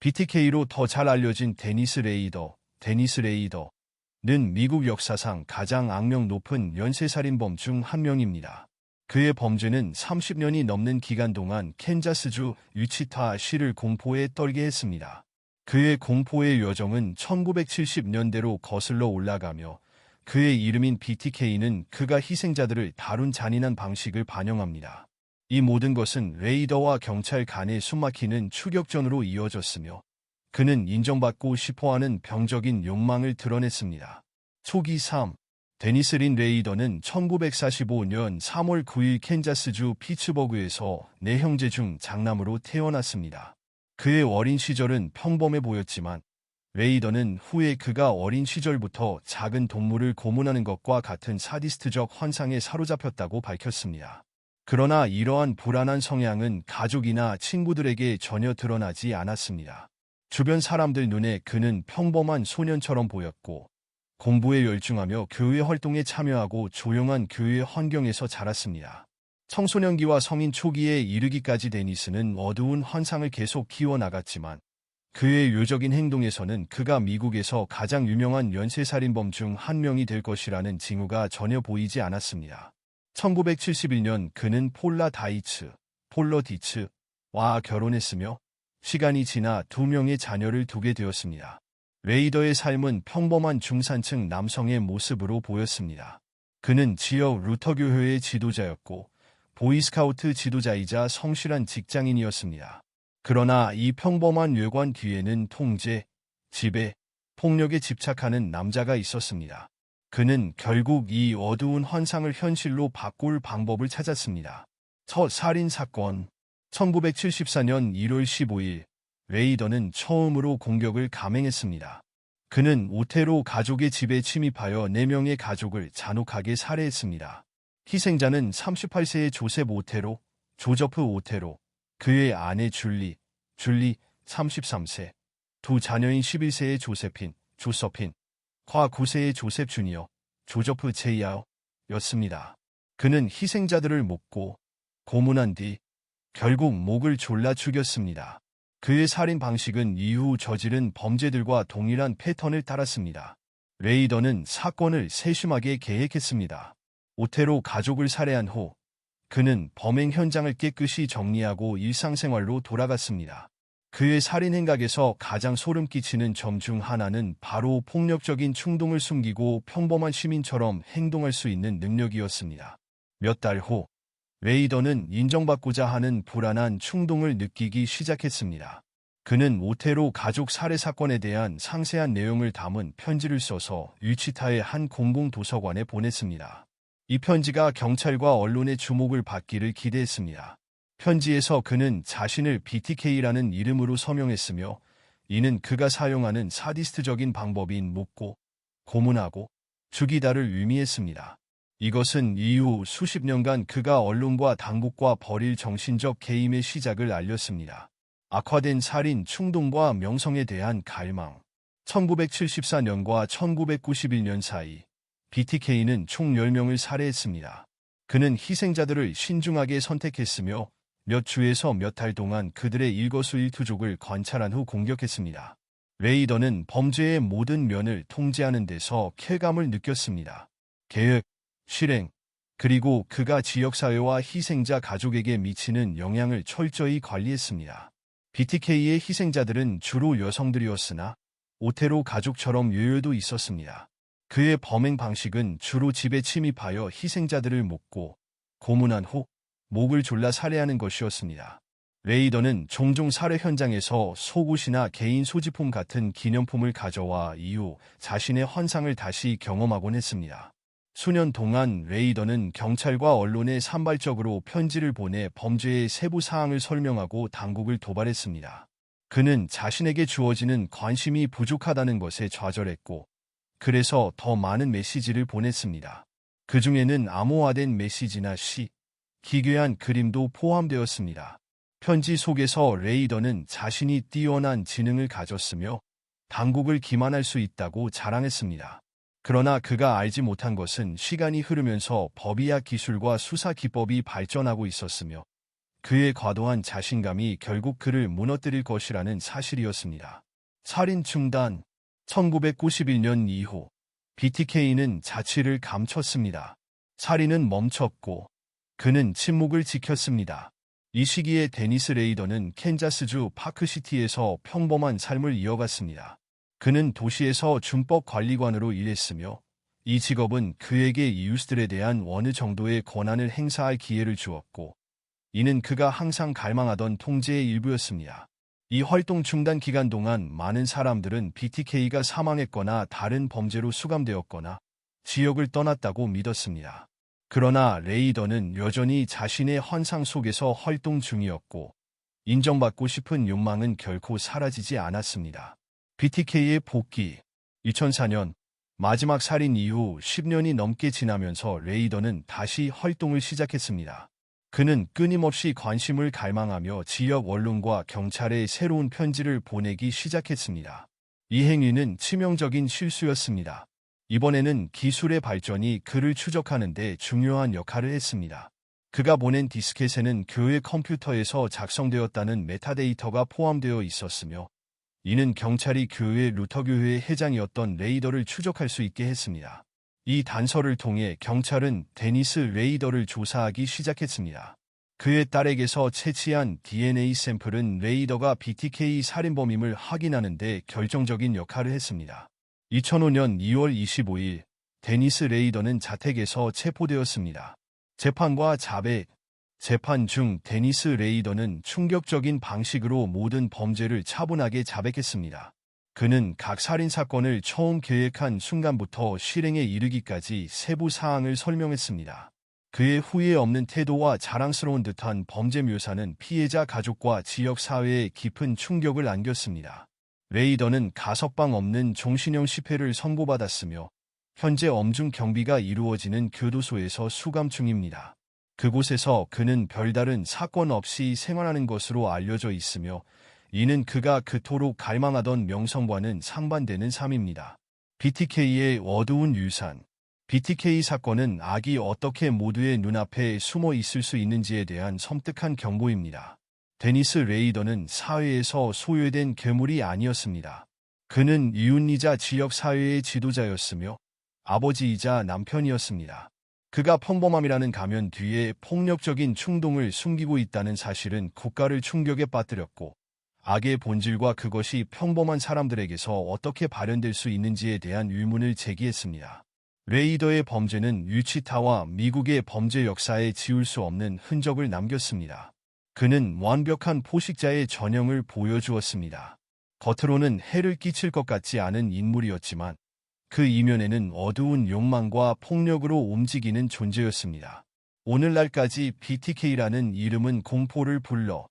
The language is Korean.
BTK로 더 잘 알려진 데니스 레이더, 데니스 레이더는 미국 역사상 가장 악명 높은 연쇄살인범 중 한 명입니다. 그의 범죄는 30년이 넘는 기간 동안 캔자스주 유치타 시를 공포에 떨게 했습니다. 그의 공포의 여정은 1970년대로 거슬러 올라가며 그의 이름인 BTK는 그가 희생자들을 다룬 잔인한 방식을 반영합니다. 이 모든 것은 레이더와 경찰 간의 숨막히는 추격전으로 이어졌으며 그는 인정받고 싶어하는 병적인 욕망을 드러냈습니다. 초기 3. 데니스 린 레이더는 1945년 3월 9일 캔자스주 피츠버그에서 네 형제 중 장남으로 태어났습니다. 그의 어린 시절은 평범해 보였지만 레이더는 후에 그가 어린 시절부터 작은 동물을 고문하는 것과 같은 사디스트적 환상에 사로잡혔다고 밝혔습니다. 그러나 이러한 불안한 성향은 가족이나 친구들에게 전혀 드러나지 않았습니다. 주변 사람들 눈에 그는 평범한 소년처럼 보였고 공부에 열중하며 교회 활동에 참여하고 조용한 교회 환경에서 자랐습니다. 청소년기와 성인 초기에 이르기까지 데니스는 어두운 환상을 계속 키워나갔지만 그의 요적인 행동에서는 그가 미국에서 가장 유명한 연쇄살인범 중 한 명이 될 것이라는 징후가 전혀 보이지 않았습니다. 1971년 그는 폴라 다이츠, 폴러 디츠와 결혼했으며 시간이 지나 두 명의 자녀를 두게 되었습니다. 레이더의 삶은 평범한 중산층 남성의 모습으로 보였습니다. 그는 지역 루터교회의 지도자였고 보이스카우트 지도자이자 성실한 직장인이었습니다. 그러나 이 평범한 외관 뒤에는 통제, 지배, 폭력에 집착하는 남자가 있었습니다. 그는 결국 이 어두운 환상을 현실로 바꿀 방법을 찾았습니다. 첫 살인 사건 1974년 1월 15일 레이더는 처음으로 공격을 감행했습니다. 그는 오테로 가족의 집에 침입하여 4명의 가족을 잔혹하게 살해했습니다. 희생자는 38세의 조셉 오테로, 조저프 오테로, 그의 아내 줄리, 줄리 33세, 두 자녀인 11세의 조세핀, 조서핀, 과 9세의 조셉 주니어, 조저프 제이아어 였습니다. 그는 희생자들을 목고 고문한 뒤 결국 목을 졸라 죽였습니다. 그의 살인 방식은 이후 저지른 범죄들과 동일한 패턴을 따랐습니다. 레이더는 사건을 세심하게 계획했습니다. 오테로 가족을 살해한 후 그는 범행 현장을 깨끗이 정리하고 일상생활로 돌아갔습니다. 그의 살인 행각에서 가장 소름 끼치는 점 중 하나는 바로 폭력적인 충동을 숨기고 평범한 시민처럼 행동할 수 있는 능력이었습니다. 몇 달 후, 레이더는 인정받고자 하는 불안한 충동을 느끼기 시작했습니다. 그는 오테로 가족 살해 사건에 대한 상세한 내용을 담은 편지를 써서 유치타의 한 공공도서관에 보냈습니다. 이 편지가 경찰과 언론의 주목을 받기를 기대했습니다. 편지에서 그는 자신을 BTK라는 이름으로 서명했으며 이는 그가 사용하는 사디스트적인 방법인 묻고, 고문하고, 죽이다를 의미했습니다. 이것은 이후 수십 년간 그가 언론과 당국과 벌일 정신적 개임의 시작을 알렸습니다. 악화된 살인, 충동과 명성에 대한 갈망. 1974년과 1991년 사이 BTK는 총 10명을 살해했습니다. 그는 희생자들을 신중하게 선택했으며 몇 주에서 몇 달 동안 그들의 일거수일투족을 관찰한 후 공격했습니다. 레이더는 범죄의 모든 면을 통제하는 데서 쾌감을 느꼈습니다. 계획, 실행, 그리고 그가 지역사회와 희생자 가족에게 미치는 영향을 철저히 관리했습니다. BTK의 희생자들은 주로 여성들이었으나 오테로 가족처럼 유효도 있었습니다. 그의 범행 방식은 주로 집에 침입하여 희생자들을 목고 고문한 후 목을 졸라 살해하는 것이었습니다. 레이더는 종종 살해 현장에서 속옷이나 개인 소지품 같은 기념품을 가져와 이후 자신의 환상을 다시 경험하곤 했습니다. 수년 동안 레이더는 경찰과 언론에 산발적으로 편지를 보내 범죄의 세부 사항을 설명하고 당국을 도발했습니다. 그는 자신에게 주어지는 관심이 부족하다는 것에 좌절했고, 그래서 더 많은 메시지를 보냈습니다. 그 중에는 암호화된 메시지나 시, 기괴한 그림도 포함되었습니다. 편지 속에서 레이더는 자신이 뛰어난 지능을 가졌으며 당국을 기만할 수 있다고 자랑했습니다. 그러나 그가 알지 못한 것은 시간이 흐르면서 법의학 기술과 수사 기법이 발전하고 있었으며 그의 과도한 자신감이 결국 그를 무너뜨릴 것이라는 사실이었습니다. 살인 중단 1991년 이후 BTK는 자취를 감췄습니다. 살인은 멈췄고 그는 침묵을 지켰습니다. 이 시기에 데니스 레이더는 캔자스주 파크시티에서 평범한 삶을 이어갔습니다. 그는 도시에서 준법 관리관으로 일했으며 이 직업은 그에게 이웃들에 대한 어느 정도의 권한을 행사할 기회를 주었고 이는 그가 항상 갈망하던 통제의 일부였습니다. 이 활동 중단 기간 동안 많은 사람들은 BTK가 사망했거나 다른 범죄로 수감되었거나 지역을 떠났다고 믿었습니다. 그러나 레이더는 여전히 자신의 환상 속에서 활동 중이었고 인정받고 싶은 욕망은 결코 사라지지 않았습니다. BTK의 복귀 2004년 마지막 살인 이후 10년이 넘게 지나면서 레이더는 다시 활동을 시작했습니다. 그는 끊임없이 관심을 갈망하며 지역 언론과 경찰에 새로운 편지를 보내기 시작했습니다. 이 행위는 치명적인 실수였습니다. 이번에는 기술의 발전이 그를 추적하는 데 중요한 역할을 했습니다. 그가 보낸 디스켓에는 교회 컴퓨터에서 작성되었다는 메타데이터가 포함되어 있었으며 이는 경찰이 교회 루터교회의 회장이었던 레이더를 추적할 수 있게 했습니다. 이 단서를 통해 경찰은 데니스 레이더를 조사하기 시작했습니다. 그의 딸에게서 채취한 DNA 샘플은 레이더가 BTK 살인범임을 확인하는 데 결정적인 역할을 했습니다. 2005년 2월 25일 데니스 레이더는 자택에서 체포되었습니다. 재판과 자백 재판 중 데니스 레이더는 충격적인 방식으로 모든 범죄를 차분하게 자백했습니다. 그는 각 살인 사건을 처음 계획한 순간부터 실행에 이르기까지 세부 사항을 설명했습니다. 그의 후회 없는 태도와 자랑스러운 듯한 범죄 묘사는 피해자 가족과 지역 사회에 깊은 충격을 안겼습니다. 레이더는 가석방 없는 종신형 10회를 선고받았으며 현재 엄중 경비가 이루어지는 교도소에서 수감 중입니다. 그곳에서 그는 별다른 사건 없이 생활하는 것으로 알려져 있으며 이는 그가 그토록 갈망하던 명성과는 상반되는 삶입니다. BTK의 어두운 유산 BTK 사건은 악이 어떻게 모두의 눈앞에 숨어 있을 수 있는지에 대한 섬뜩한 경고입니다. 데니스 레이더는 사회에서 소외된 괴물이 아니었습니다. 그는 이웃이자 지역 사회의 지도자였으며 아버지이자 남편이었습니다. 그가 평범함이라는 가면 뒤에 폭력적인 충동을 숨기고 있다는 사실은 국가를 충격에 빠뜨렸고 악의 본질과 그것이 평범한 사람들에게서 어떻게 발현될 수 있는지에 대한 의문을 제기했습니다. 레이더의 범죄는 유치타와 미국의 범죄 역사에 지울 수 없는 흔적을 남겼습니다. 그는 완벽한 포식자의 전형을 보여주었습니다. 겉으로는 해를 끼칠 것 같지 않은 인물이었지만 그 이면에는 어두운 욕망과 폭력으로 움직이는 존재였습니다. 오늘날까지 BTK라는 이름은 공포를 불러